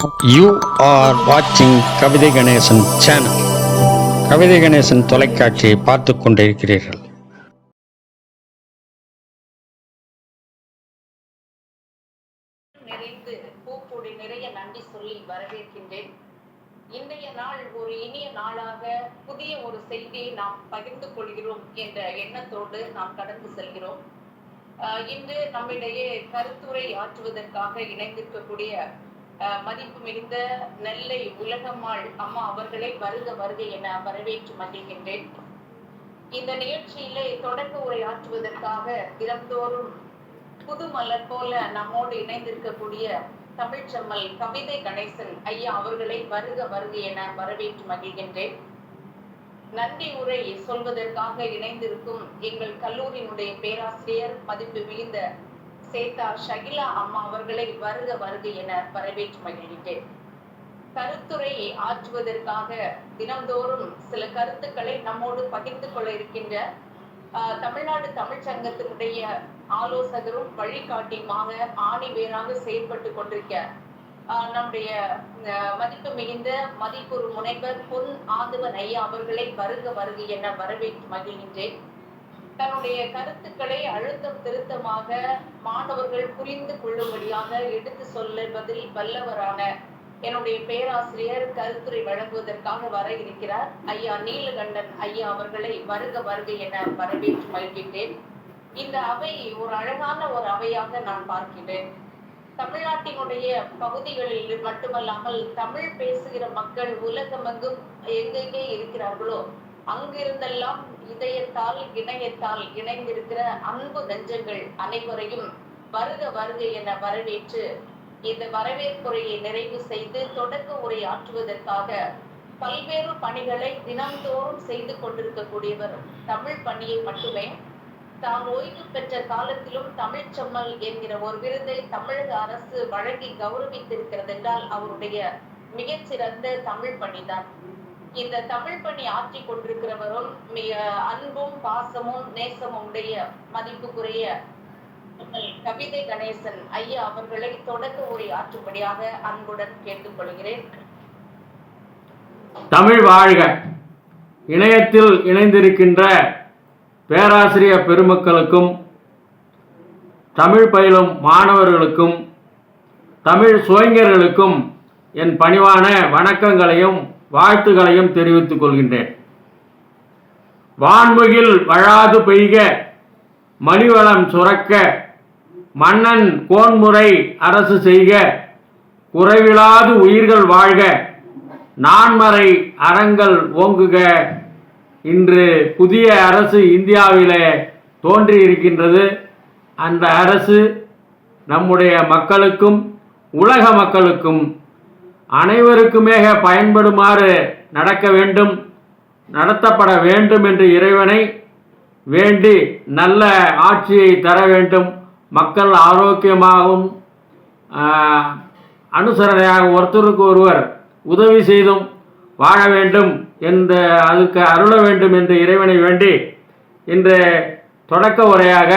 You are வாட்சிங் கவிதை Ganesan channel கவிதை கணேசன் தொலைக்காட்சியை பார்த்து கொண்டிருக்கிறீர்கள். நிறைந்து பூப்பொடி நிறைய நன்றி சொல்லி வரவேற்கின்றேன். இன்றைய நாள் ஒரு இனிய நாளாக புதிய ஒரு செய்தியை நாம் பகிர்ந்து கொள்கிறோம் என்ற எண்ணத்தோடு நாம் கடந்து செல்கிறோம். ஆஹ் இன்று நம்மிடையே கருத்துரை ஆற்றுவதற்காக இணைந்திருக்கக்கூடிய மதிப்பு மிகுந்த நெல்லை உலகம்மாள் அம்மா அவர்களை வருக வருக என வரவேற்று மகிழ்கின்றேன். இந்த நிகழ்ச்சியிலே தொடக்க உரையாற்றுவதற்காக தினந்தோறும் புது மலர் போல நம்மோடு இணைந்திருக்கக்கூடிய தமிழ்ச்செம்மல் கவிதை கணேசன் ஐயா அவர்களை வருக வருக என வரவேற்று மகிழ்கின்றேன். நன்றி உரை சொல்வதற்காக இணைந்திருக்கும் எங்கள் கல்லூரியினுடைய பேராசிரியர் மதிப்பு மிகுந்த சேதா ஷகிலா அம்மா அவர்களை வருக வருக என வரவேற்று மகிழ்கின்றேன். கருத்துரை ஆற்றுவதற்காக தினந்தோறும் சில கருத்துக்களை நம்மோடு பகிர்ந்து கொள்ள இருக்கின்ற ஆஹ், தமிழ்நாடு தமிழ்ச்சங்கத்தினுடைய ஆலோசகரும் வழிகாட்டியுமாக ஆணி வேறாக செயல்பட்டு கொண்டிருக்க ஆஹ், நம்முடைய மதிப்பு மிகுந்த மதிப்புறு முனைவர் பொன் ஆதவன் ஐயா அவர்களை வருக வருக என வரவேற்று மகிழ்கின்றேன். தன்னுடைய கருத்துக்களை அழுத்தம் திருத்தமாக மாணவர்கள் புரிந்து கொள்ளும்படியாக எடுத்து சொல்லுவதில் வல்லவரான என்னுடைய பேராசிரியர் கருத்துரை வழங்குவதற்காக வர இருக்கிறார். ஐயா நீலகண்டன் ஐயா அவர்களை வருக வருக என வரவேற்று மகிழ்கின்றேன். இந்த அவை ஒரு அழகான ஒரு அவையாக நான் பார்க்கிறேன் தமிழ்நாட்டினுடைய பகுதிகளில் மட்டுமல்லாமல் தமிழ் பேசுகிற மக்கள் உலகமெங்கும் எங்கெங்கே இருக்கிறார்களோ அங்கிருந்தெல்லாம் இதயத்தால் இணையத்தால் இணைந்திருக்கிற அன்பு நெஞ்சங்கள் அனைவரையும் வருக வருக என வரவேற்று இந்த வரவேற்புரையை நிறைவு செய்து தொடக்க உரை ஆற்றுவதற்காக பல்வேறு பணிகளை தினந்தோறும் செய்து கொண்டிருக்கக்கூடியவர் தமிழ் பணியை மட்டுமே. தாம் ஓய்வு பெற்ற காலத்திலும் தமிழ்ச் செம்மல் என்கிற ஒரு விருதை தமிழக அரசு வழங்கி கௌரவித்திருக்கிறது என்றால் அவருடைய மிகச்சிறந்த தமிழ் பணிதான். இந்த தமிழ் பணி ஆற்றி கொண்டிருக்கிறவரும் மிக அன்பும் பாசமும் நேசமும் உடைய மதிப்புக்குரிய கவிதை கணேசன் ஐயா அவர்களை தொடக்க உரை ஆற்றும்படியாக அன்புடன் கேட்டுக்கொள்கிறேன். தமிழ் வாழ்க. இணையத்தில் இணைந்திருக்கின்ற பேராசிரியர் பெருமக்களுக்கும் தமிழ் பயிலும் மாணவர்களுக்கும் தமிழ் சுவைஞர்களுக்கும் என் பணிவான வணக்கங்களையும் வாழ்த்துகளையும் தெரிவித்துக் கொள்கின்றேன். வான்முகில் வழாது பெய்க மலிவளம் சுரக்க மன்னன் கோன்முறை அரசு செய்க குறைவிலாது உயிர்கள் வாழ்க நான்மறை அறங்கள் ஓங்குக. இன்று புதிய அரசு இந்தியாவிலே தோன்றி இருக்கின்றது அந்த அரசு நம்முடைய மக்களுக்கும் உலக மக்களுக்கும் அனைவருக்குமே பயன்படுமாறு நடக்க வேண்டும் நடத்தப்பட வேண்டும் என்று இறைவனை வேண்டி நல்ல ஆட்சியை தர வேண்டும். மக்கள் ஆரோக்கியமாகவும் அனுசரணையாக ஒருத்தருக்கு ஒருவர் உதவி செய்தும் வாழ வேண்டும் என்ற அதுக்கு அருள வேண்டும் என்று இறைவனை வேண்டி இன்று தொடக்க உரையாக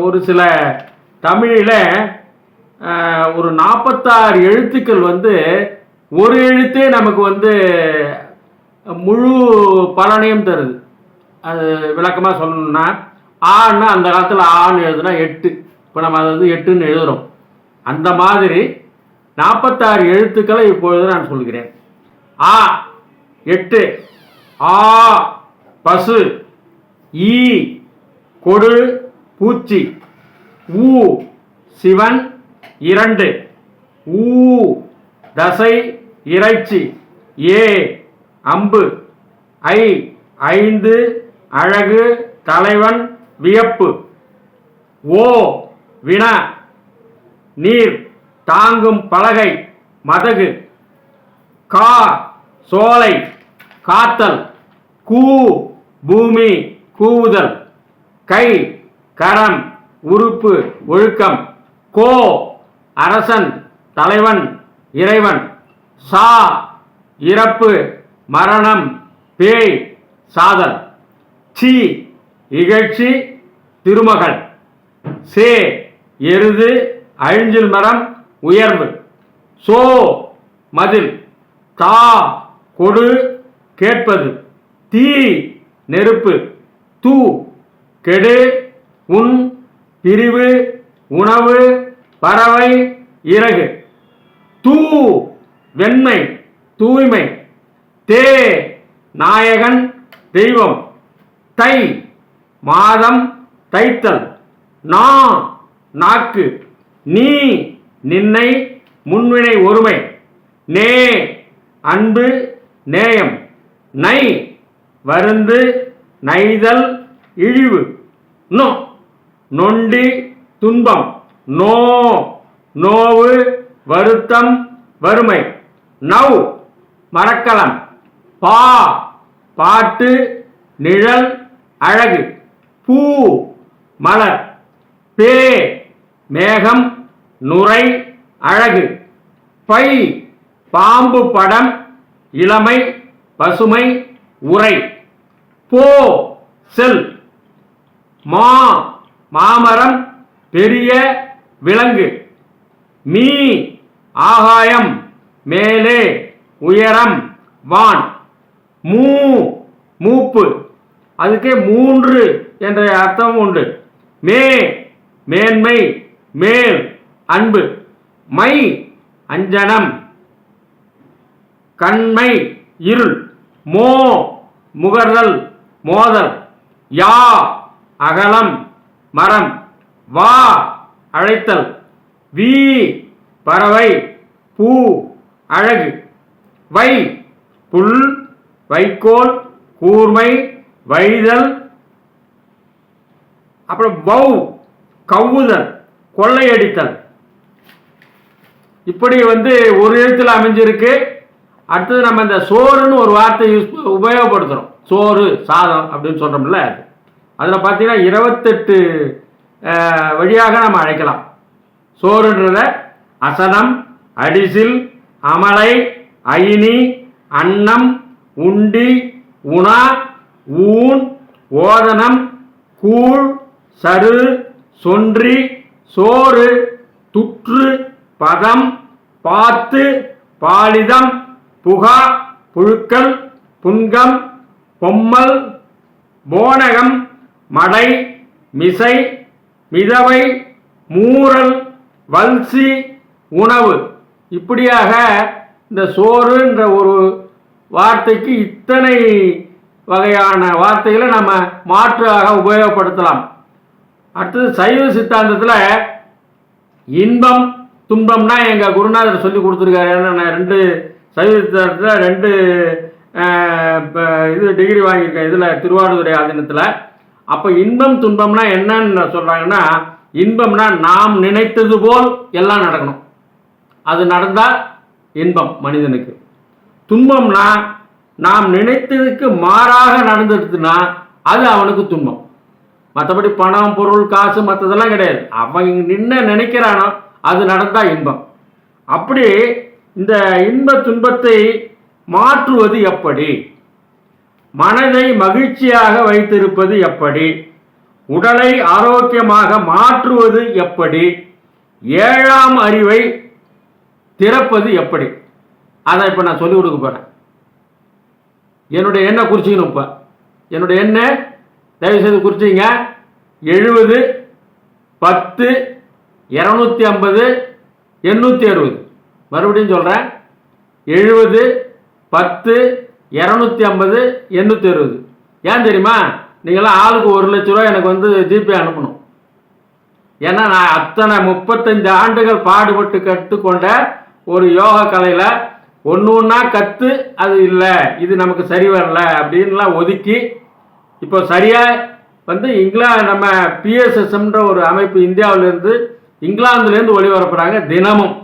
ஒரு சில தமிழில் ஒரு நாற்பத்தாறு எழுத்துக்கள் வந்து ஒரு எழுத்தே நமக்கு வந்து முழு பலனையும் தருது. அது விளக்கமாக சொல்லணும்னா ஆன்னா அந்த காலத்தில் ஆன்னு எழுதுனா எட்டு. இப்போ நம்ம அதை வந்து எட்டுன்னு எழுதுகிறோம் அந்த மாதிரி நாற்பத்தாறு எழுத்துக்களை இப்பொழுது நான் சொல்கிறேன். ஆ எட்டு. ஆ பசு. ஈ கொடு பூச்சி. ஊ சிவன். இரண்டு. ஊ தசை இறைச்சி. ஏ அம்பு. ஐ ஐந்து அழகு தலைவன் வியப்பு. ஓ வினா. நீர் தாங்கும் பலகை மதகு. கா சோலை காத்தல். கூ பூமி கூவுதல். கை கரம் உறுப்பு ஒழுக்கம். கோ அரசன் தலைவன் இறைவன். சா இறப்பு மரணம் பேய் சாதல். சி இகழ்ச்சி திருமகள். சே எருது அழிஞ்சில் மரம் உயர்வு. சோ மதில். தா கொடு கேட்பது. தீ நெருப்பு. தூ கெடு உன் பிரிவு உணவு பறவை இறகு. தூ வெண்மை தூய்மை. தே நாயகன் தெய்வம். தை மாதம் தைத்தல். நா நாக்கு. நீ நின்னை முன்வினை ஒருமை. நே அன்பு நேயம். நை வருந்து நைதல் இழிவு. நொ நொண்டி துன்பம். நோ நோவு வருத்தம் வறுமை. நவ் மரக்கலம் பா பாட்டு நிழல் அழகு. பூ மலர். பே மேகம் நுரை அழகு. பை பாம்பு படம் இளமை பசுமை உரை. போ செல். மா மாமரம் பெரிய விலங்கு. மீ ஆகாயம் மேலே உயரம் வான். மூ மூப்பு. அதுக்கே மூன்று என்ற அர்த்தம் உண்டு. மே மேன்மை மேல் அன்பு. மை அஞ்சனம். கண்மை இருள். மோ முகர்தல் மோதல். யா அகலம் மரம். வா அழைத்தல். வீ. பறவை. பூ. அழகு. வை. புல். வைக்கோல். கூர்மை. வைதல். அப்புறம் பௌ கவ்வுதல். கொள்ளையடித்தல். இப்படி வந்து ஒரு எழுத்தில் அமைஞ்சிருக்கு. அடுத்தது நம்ம இந்த சோறுன்னு ஒரு வார்த்தை யூஸ் உபயோகப்படுத்துகிறோம் சோறு சாதம் அப்படின்னு சொல்கிறோம்ல அதில் பார்த்தீங்கன்னா இருபத்தெட்டு வழியாக நம்ம அழைக்கலாம். சோறுன்றத அசனம் அடிசில் அமலை அயினி அன்னம் உண்டி உணா ஊன் ஓதனம் கூழ் சரு சொன்றி சோறு துற்று பதம் பாத்து பாலிதம் புகா புழுக்கல் புன்கம் பொம்மல் போனகம் மடை மிசை மிதவை மூரல் வல்சி உணவு. இப்படியாக இந்த சோறுன்ற ஒரு வார்த்தைக்கு இத்தனை வகையான வார்த்தைகளை நம்ம மாற்றாக உபயோகப்படுத்தலாம். அடுத்தது சைவ சித்தாந்தத்தில் இன்பம் துன்பம்னா எங்கள் குருநாதர் சொல்லி கொடுத்துருக்காரு. ஏன்னா நான் ரெண்டு சைவ சித்தாந்தத்தில் ரெண்டு இது டிகிரி வாங்கியிருக்கேன். இதில் திருவாரூர் ஆதீனத்தில். அப்போ இன்பம் துன்பம்னா என்னன்னு சொல்கிறாங்கன்னா இன்பம்னா நாம் நினைத்தது போல் எல்லாம் நடக்கணும். அது நடந்தால் இன்பம் மனிதனுக்கு. துன்பம்னா நாம் நினைத்ததுக்கு மாறாக நடந்துடுதுன்னா அது அவனுக்கு துன்பம். மற்றபடி பணம் பொருள் காசு மற்றதெல்லாம் கிடையாது. அவன் நின்ன நினைக்கிறானோ அது நடந்தால் இன்பம். அப்படி இந்த இன்ப துன்பத்தை மாற்றுவது எப்படி? மனதை மகிழ்ச்சியாக வைத்திருப்பது எப்படி? உடலை ஆரோக்கியமாக மாற்றுவது எப்படி? ஏழாம் அறிவை திறப்பது எப்படி? அதை இப்போ நான் சொல்லிக் கொடுக்க போகிறேன் என்னுடைய எண்ணெய் குறிச்சிக்கணும் இப்போ. என்னுடைய எண்ணெய் தயவுசெய்து குறிச்சிங்க எழுபது பத்து இரநூத்தி ஐம்பது எண்ணூற்றி அறுபது. மறுபடியும் சொல்கிறேன் எழுபது பத்து இரநூத்தி ஐம்பது எண்ணூற்றி அறுபது. ஏன் தெரியுமா? நீங்களாம் ஆளுக்கு ஒரு லட்ச ரூபா எனக்கு வந்து ஜிபே அனுப்பணும். ஏன்னா நான் அத்தனை முப்பத்தஞ்சு ஆண்டுகள் பாடுபட்டு கற்றுக்கொண்ட ஒரு யோகா கலையில் ஒன்று ஒன்றா கற்று அது இல்லை. இது நமக்கு சரி வரல அப்படின்லாம் ஒதுக்கி இப்போ சரியாக வந்து இங்கிலா நம்ம பிஎஸ்எஸ்எம்ன்ற ஒரு அமைப்பு இந்தியாவிலேருந்து இங்கிலாந்துலேருந்து ஒளிபரப்புகிறாங்க தினமும்.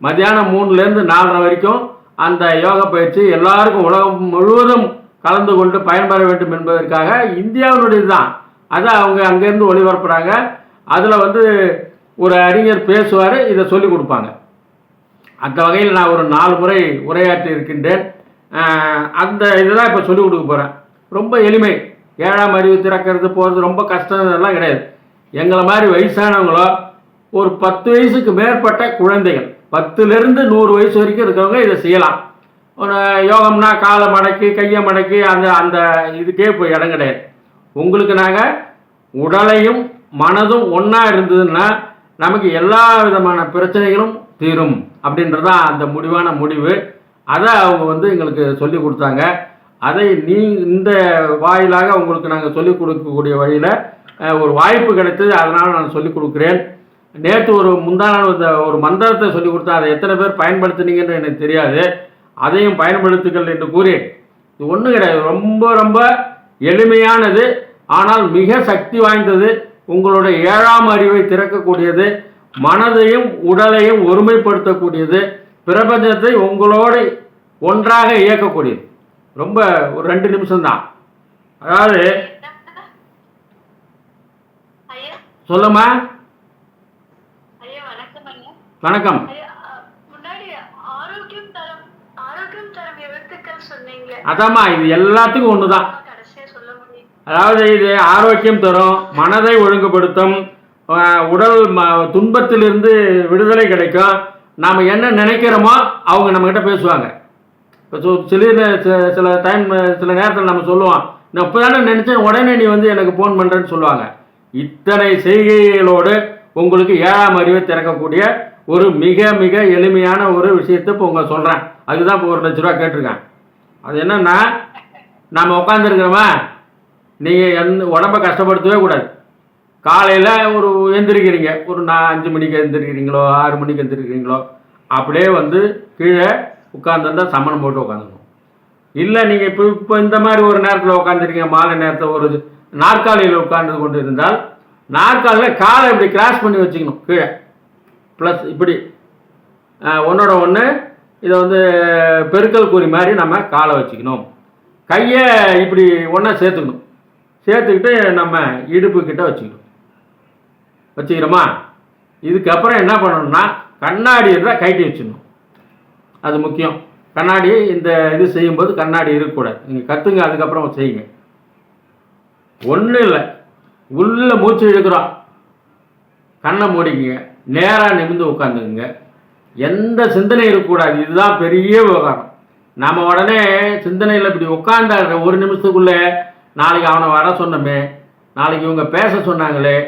மத்தியானம் மூணுலேருந்து நாலரை வரைக்கும் அந்த யோகா பயிற்சி எல்லாருக்கும் உலகம் முழுவதும் கலந்து கொண்டு பயன்பெற வேண்டும் என்பதற்காக இந்தியாவினுடையது தான் அதை அவங்க அங்கேருந்து ஒளிபரப்புகிறாங்க அதில் வந்து ஒரு அறிஞர் பேசுவார் இதை சொல்லி கொடுப்பாங்க. அந்த வகையில் நான் ஒரு நாலு முறை உரையாற்றி இருக்கின்றேன். அந்த இதெல்லாம் இப்போ சொல்லிக் கொடுக்க போகிறேன் ரொம்ப எளிமை. ஏழாம் அறிவு திறக்கிறது போகிறது ரொம்ப கஷ்டம் இதெல்லாம் கிடையாது. எங்களை மாதிரி வயசானவங்களோ ஒரு பத்து வயசுக்கு மேற்பட்ட குழந்தைகள் பத்துலேருந்து நூறு வயசு வரைக்கும் இருக்கவங்க இதை செய்யலாம். ஒரு யோகம்னா காலை மடக்கி கையை மடக்கி அந்த அந்த இதுக்கே போய் இடம் கிடையாது. உங்களுக்கு நாங்கள் உடலையும் மனதும் ஒன்றா இருந்ததுன்னா நமக்கு எல்லா விதமான பிரச்சனைகளும் தீரும் அப்படின்றது தான் அந்த முடிவான முடிவு. அதை அவங்க வந்து எங்களுக்கு சொல்லி கொடுத்தாங்க. அதை நீ இந்த வாயிலாக உங்களுக்கு நாங்கள் சொல்லிக் கொடுக்கக்கூடிய வழியில் ஒரு வாய்ப்பு கிடைத்தது. அதனால் நான் சொல்லிக் கொடுக்குறேன். நேற்று ஒரு முந்தா நாள் இந்த ஒரு மந்திரத்தை சொல்லி கொடுத்தா அதை எத்தனை பேர் பயன்படுத்துனீங்கன்னு எனக்கு தெரியாது. அதையும் பயன்படுத்துங்கள் என்று கூறி இது ஒன்றும் கிடையாது. ரொம்ப ரொம்ப எளிமையானது. ஆனால் மிக சக்தி வாய்ந்தது. உங்களுடைய ஏழாம் அறிவை திறக்கக்கூடியது. மனதையும் உடலையும் ஒருமைப்படுத்தக்கூடியது. பிரபஞ்சத்தை உங்களோடு ஒன்றாக இயக்கக்கூடியது. ரொம்ப ஒரு ரெண்டு நிமிஷம்தான். அதாவது சொல்லுமா ஐயா வணக்கம் ஐயா வணக்கம் ஐயா அ, முன்னாடி ஆரோக்கியம் தரம் ஆரோக்கியம் தரம் எழுத்துக்கள் சொன்னீங்களே. அதாம்மா இது எல்லாத்துக்கும் ஒன்று தான் கடைசியா சொல்ல முடியும். அதாவது இது ஆரோக்கியம் தரும் மனதை ஒழுங்குபடுத்தும் உடல் துன்பத்திலிருந்து விடுதலை கிடைக்கும். நாம் என்ன நினைக்கிறோமோ அவங்க நம்மக்கிட்ட பேசுவாங்க. இப்போ சில சில டைம் சில நேரத்தில் நம்ம சொல்லுவோம் நான் இப்போ தானே நினச்சேன் உடனே நீ வந்து எனக்கு ஃபோன் பண்ணுறேன்னு சொல்லுவாங்க. இத்தனை செய்கைகளோடு உங்களுக்கு ஏழாம் அறிவை திறக்கக்கூடிய ஒரு மிக மிக எளிமையான ஒரு விஷயத்தை இப்போ உங்களை சொல்கிறேன் அதுதான் இப்போ ஒரு லட்ச ரூபா கேட்டிருக்கேன். அது என்னன்னா நாம் உட்காந்துருக்கிறோமா நீங்கள் எந்த உடம்ப கஷ்டப்படுத்தவே கூடாது. காலையில் ஒரு எந்திரிக்கிறீங்க. ஒரு நான் அஞ்சு மணிக்கு எந்திரிக்கிறீங்களோ ஆறு மணிக்கு எந்திரிக்கிறீங்களோ அப்படியே வந்து கீழே உட்காந்துருந்தா சமணம் போட்டு உட்காந்துக்கணும். இல்லை நீங்கள் இப்போ இப்போ இந்த மாதிரி ஒரு நேரத்தில் உட்காந்துருக்கீங்க மாலை நேரத்தில் ஒரு நாற்காலியில் உட்கார்ந்து கொண்டு இருந்தால் நாற்காலில் காலை இப்படி கிராஸ் பண்ணி வச்சுக்கணும் கீழே. ப்ளஸ் இப்படி ஒன்றோட ஒன்று இதை வந்து பெருக்கல் கூறி மாதிரி நம்ம காலை வச்சுக்கணும். கையை இப்படி ஒன்றா சேர்த்துக்கணும். சேர்த்துக்கிட்டு நம்ம இடுப்பு கிட்ட வச்சுக்கணும். வச்சுக்கிறோமா? இதுக்கப்புறம் என்ன பண்ணணும்னா கண்ணாடி இருந்தால் கைட்டி வச்சிடணும். அது முக்கியம். கண்ணாடி இந்த இது செய்யும்போது கண்ணாடி இருக்கக்கூடாது. நீங்கள் கற்றுங்க அதுக்கப்புறம் செய்யுங்க. ஒன்றும் இல்லை. உள்ள மூச்சு இழுக்கிறோம் கண்ணை மூடிக்குங்க நேராக நிமிர்ந்து உட்காந்துக்குங்க. எந்த சிந்தனை இருக்கக்கூடாது. இதுதான் பெரிய விவகாரம். நம்ம உடனே சிந்தனையில் இப்படி உட்காந்தாடுற ஒரு நிமிஷத்துக்குள்ளே நாளைக்கு அவனை வர சொன்னமே நாளைக்கு இவங்க பேச சொன்னாங்களே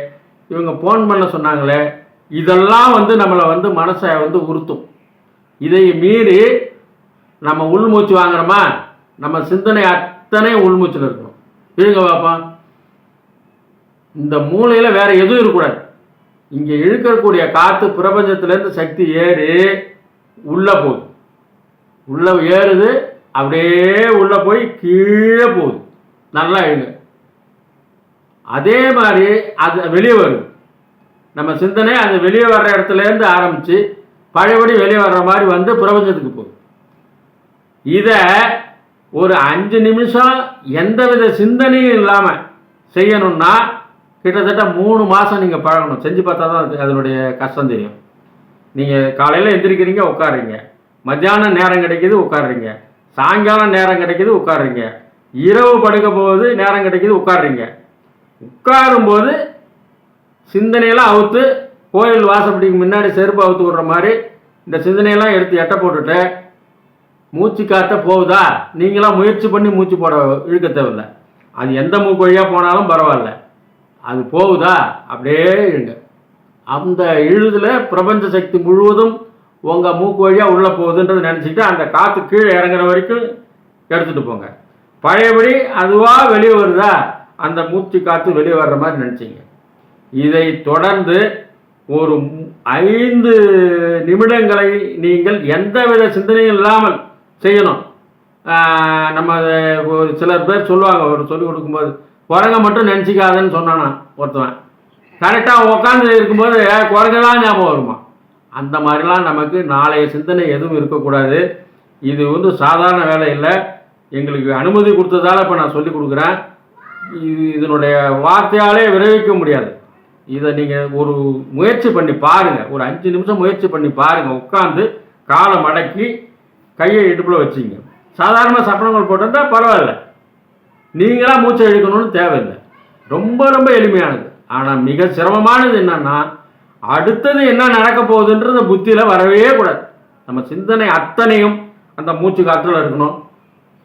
இவங்க ஃபோன் பண்ண சொன்னாங்களே இதெல்லாம் வந்து நம்மளை வந்து மனசை வந்து உறுத்தும். இதை மீறி நம்ம உள்மூச்சு வாங்குறோமா? நம்ம சிந்தனை அத்தனை உள்மூச்சில் இருக்கணும். இருங்க பார்ப்போம் இந்த மூளையில் வேற எதுவும் இருக்கக்கூடாது. இங்கே இழுக்கக்கூடிய காற்று பிரபஞ்சத்திலேருந்து சக்தி ஏறி உள்ளே போகுது. உள்ளே ஏறுது அப்படியே உள்ளே போய் கீழே போகுது. நல்லா இழுங்க அதே மாதிரி அது வெளியே வரும் நம்ம சிந்தனை அது வெளியே வர்ற இடத்துலேருந்து ஆரம்பித்து பழையபடி வெளியே வர்ற மாதிரி வந்து பிரபஞ்சத்துக்கு போகுது. இதை ஒரு அஞ்சு நிமிஷம் எந்தவித சிந்தனையும் இல்லாமல் செய்யணும்னா கிட்டத்தட்ட மூணு மாதம் நீங்கள் பழகணும். செஞ்சு பார்த்தா தான் அது அதனுடைய கஷ்டம் தெரியும். நீங்கள் காலையில் எந்திரிக்கிறீங்க உட்காருறீங்க. மத்தியானம் நேரம் கிடைக்கிது உட்காருறீங்க. சாயங்காலம் நேரம் கிடைக்கிது உட்காருறீங்க. இரவு படுக்க போகுது நேரம் கிடைக்கிது உட்காருறீங்க. உட்காரும்போது சிந்தனையெல்லாம் அவுத்து கோயில் வாசப்படிக்கு முன்னாடி செருப்பு அவுத்து விடுற மாதிரி இந்த சிந்தனையெல்லாம் எடுத்து எட்ட போட்டுட்டு மூச்சு காத்த போகுதா? நீங்களாம் முயற்சி பண்ணி மூச்சு போட இழுக்க தேவையில்லை. அது எந்த மூக்கு வழியாக போனாலும் பரவாயில்ல. அது போகுதா? அப்படியே இழுங்க அந்த இழுதில் பிரபஞ்ச சக்தி முழுவதும் உங்கள் மூக்கு வழியாக உள்ளே போகுதுன்றது நினச்சிக்கிட்டு அந்த காற்று கீழே இறங்குற வரைக்கும் எடுத்துகிட்டு போங்க. பழையபடி அதுவாக வெளியே வருதா? அந்த மூச்சு காற்று வெளியே வர்ற மாதிரி நினச்சிங்க. இதை தொடர்ந்து ஒரு ஐந்து நிமிடங்களை நீங்கள் எந்தவித சிந்தனையும் இல்லாமல் செய்யணும். நம்ம அதை ஒரு சிலர் பேர் சொல்லுவாங்க ஒரு சொல்லிக் கொடுக்கும்போது குரங்க மட்டும் நினச்சிக்காதன்னு சொன்னானா ஒருத்தவன். கரெக்டாக உட்காந்து இருக்கும்போது குரங்கு தான் ஞாபகம் வருமா? அந்த மாதிரிலாம் நமக்கு நாளைய சிந்தனை எதுவும் இருக்கக்கூடாது. இது வந்து சாதாரண வேலை இல்லை. எங்களுக்கு அனுமதி கொடுத்ததால் இப்போ நான் சொல்லி கொடுக்குறேன். இது இதனுடைய வார்த்தையாலே விளைவிக்க முடியாது. இதை நீங்கள் ஒரு முயற்சி பண்ணி பாருங்கள் ஒரு அஞ்சு நிமிஷம் முயற்சி பண்ணி பாருங்கள் உட்காந்து காலை மடக்கி கையை இடுப்பில் வச்சிங்க. சாதாரண சப்பனங்கள் போட்டிருந்தால் பரவாயில்ல. நீங்களாக மூச்சை இழுக்கணும்னு தேவையில்லை. ரொம்ப ரொம்ப எளிமையானது. ஆனால் மிக சிரமமானது என்னன்னா அடுத்தது என்ன நடக்க போகுதுன்றது புத்தியில் வரவே கூடாது. நம்ம சிந்தனை அத்தனையும் அந்த மூச்சு காற்றுல இருக்கணும்.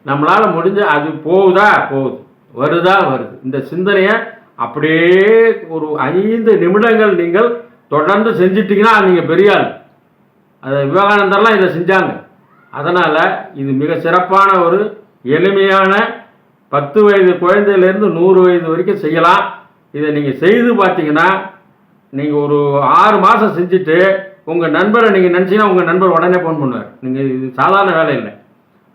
நம்மளால் முடிஞ்ச அது போகுதா? போகுது. வருதா? வருது. இந்த சிந்தனையை அப்படியே ஒரு ஐந்து நிமிடங்கள் நீங்கள் தொடர்ந்து செஞ்சிட்டிங்கன்னா நீங்கள் பெரிய ஆள். அது விவேகானந்தர்லாம் இதை செஞ்சாங்க. அதனால் இது மிக சிறப்பான ஒரு எளிமையான பத்து வயது குழந்தையிலேருந்து நூறு வயது வரைக்கும் செய்யலாம். இதை நீங்கள் செய்து பார்த்தீங்கன்னா நீங்கள் ஒரு ஆறு மாதம் செஞ்சுட்டு உங்கள் நண்பரை நீங்கள் நினச்சிங்கன்னா உங்கள் நண்பர் உடனே ஃபோன் பண்ணுவார். நீங்கள் இது சாதாரண வேலை இல்லை.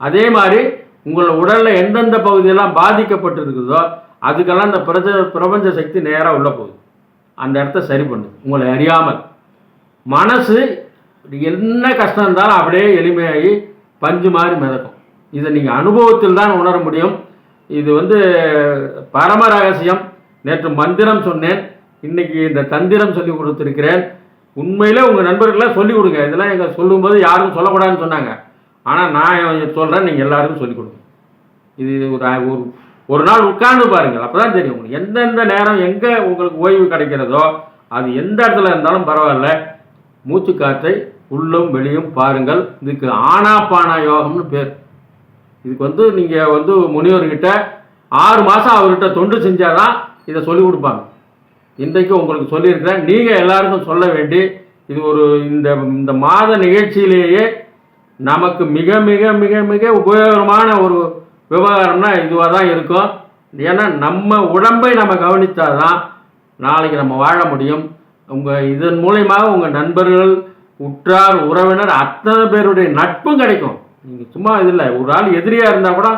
அதே மாதிரி உங்கள் உடலில் எந்தெந்த பகுதியெல்லாம் பாதிக்கப்பட்டிருக்குதோ அதுக்கெல்லாம் இந்த பிரஜ பிரபஞ்ச சக்தி நேராக உள்ள போகுது. அந்த இடத்த சரி பண்ணுது. உங்களை அறியாமல். மனசு என்ன கஷ்டம் இருந்தாலும் அப்படியே எளிமையாகி பஞ்சு மாதிரி மிதக்கும். இதை நீங்கள் அனுபவத்தில் தான் உணர முடியும். இது வந்து பரம ரகசியம். நேற்று மந்திரம் சொன்னேன். இன்னைக்கு இந்த தந்திரம் சொல்லி கொடுத்துருக்கிறேன். உண்மையிலே உங்கள் நண்பர்களாக சொல்லிக் கொடுங்க. இதெல்லாம் எங்கள் சொல்லும்போது யாரும் சொல்லக்கூடாதுன்னு சொன்னாங்க. ஆனால் நான் சொல்கிறேன் நீங்கள் எல்லாருக்கும் சொல்லிக் கொடுங்க. இது ஒரு ஒரு நாள் உட்கார்ந்து பாருங்கள். அப்போ தான் தெரியும் உங்களுக்கு. எந்தெந்த நேரம் எங்கே உங்களுக்கு ஓய்வு கிடைக்கிறதோ அது எந்த இடத்துல இருந்தாலும் பரவாயில்ல. மூச்சுக்காற்றை உள்ளும் வெளியும் பாருங்கள். இதுக்கு ஆனாபானா யோகம்னு பேர். இதுக்கு வந்து நீங்கள் வந்து முனிவர்கிட்ட ஆறு மாதம் அவர்கிட்ட தொண்டு செஞ்சாதான் இதை சொல்லிக் கொடுப்பாங்க. இன்றைக்கு உங்களுக்கு சொல்லியிருக்கிறேன். நீங்கள் எல்லாருக்கும் சொல்ல வேண்டி இது ஒரு இந்த இந்த மாத நிகழ்ச்சியிலேயே நமக்கு மிக மிக மிக மிக உபயோகமான ஒரு விவகாரம்னா இதுவாக தான் இருக்கும். ஏன்னா நம்ம உடம்பை நம்ம கவனித்தால் தான் நாளைக்கு நம்ம வாழ முடியும். உங்கள் இதன் மூலயமாக உங்கள் நண்பர்கள் உற்றார் உறவினர் அத்தனை பேருடைய நட்பும் கிடைக்கும். நீங்கள் சும்மா இது இல்லை ஒரு ஆள் எதிரியாக இருந்தால் கூட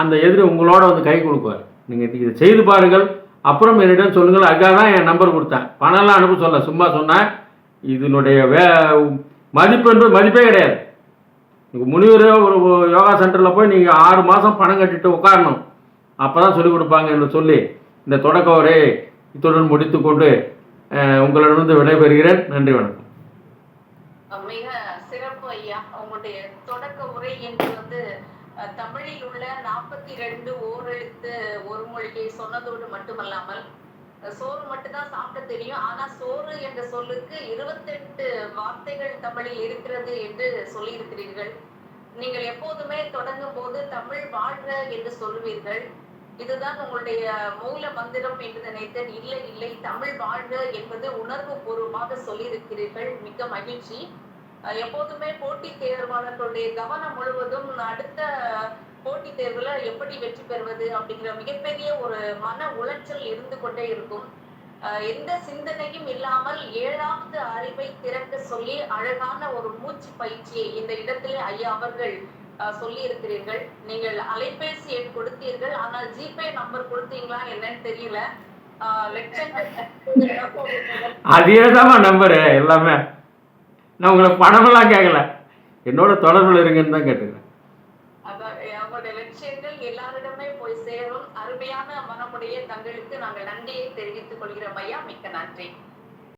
அந்த எதிரி உங்களோட வந்து கை கொடுக்குவார் நீங்கள் இதை செய்து பாருங்கள். அப்புறம் என்னிடம் சொல்லுங்கள். அக்கா தான் என் நம்பர் கொடுத்தேன். பணம்லாம் அனுப்ப சொல்ல சும்மா சொன்னேன் இதனுடைய வே மதிப்பு என்பது மதிப்பே கிடையாது. நீங்கள் முனிவர் ஒரு யோகா சென்டரில் போய் நீங்கள் ஆறு மாதம் பணம் கட்டிட்டு உட்காரணும். அப்போ தான் சொல்லிக் கொடுப்பாங்க என்று சொல்லி இந்த தொடக்க உரை இத்துடன் முடித்துக்கொண்டு உங்களிடமிருந்து விடைபெறுகிறேன். நன்றி வணக்கம் மிக சிறப்பு ஐயா உங்களுடைய தொடக்க உரை என்று வந்து தமிழில் உள்ள நாற்பத்தி ரெண்டு ஓரெழுத்து ஒரு மொழியை சொன்னதோடு மட்டுமல்லாமல் சோறு மட்டும்தான் சாப்பிட தெரியும். ஆனா சோறு என்ற சொல்லுக்கு இருபத்தெட்டு வார்த்தைகள் தமிழில் இருக்கிறது என்று சொல்லியிருக்கிறீர்கள். நீங்கள் எப்போதுமே தொடங்கும் போது தமிழ் வாழ்க என்று சொல்லுவீர்கள். இதுதான் உங்களுடைய மூல மந்திரம் என்று நினைத்தேன். இல்லை இல்லை தமிழ் வாழ்க என்பது உணர்வு பூர்வமாக சொல்லியிருக்கிறீர்கள். மிக்க மகிழ்ச்சி. எப்போதுமே போட்டித் தேர்வாளர்களுடைய கவனம் முழுவதும் அடுத்த போட்டித் தேர்வுல எப்படி வெற்றி பெறுவது அப்படிங்கிற மிகப்பெரிய ஒரு மன உளைச்சல் இருந்து கொண்டே இருக்கும். எந்த சிந்தனையும் இல்லாமல் ஏழாவது அறிவை திறக்க சொல்லி அழகான ஒரு மூச்சு பயிற்சியை இந்த இடத்திலே ஐயா அவர்கள் சொல்லி இருக்கிறீர்கள் நீங்கள் அலைபேசி எண் கொடுத்தீர்கள். ஆனால் ஜிபே நம்பர் கொடுத்தீங்களா என்னன்னு தெரியல. ஆஹ் நம்பரு எல்லாமே. நான் உங்களை பணமெல்லாம் கேட்கல என்னோட தொடர்பில் இருங்கன்னு தான் கேட்டுக்கிறேன். அதான் லட்சியங்கள் எல்லாரிடமே போய் சேரும். அருமையான மனமுடைய தங்களுக்கு நாங்கள் நன்றியை தெரிவித்துக் கொள்கிறோம். ஐயா மிக்க நன்றி.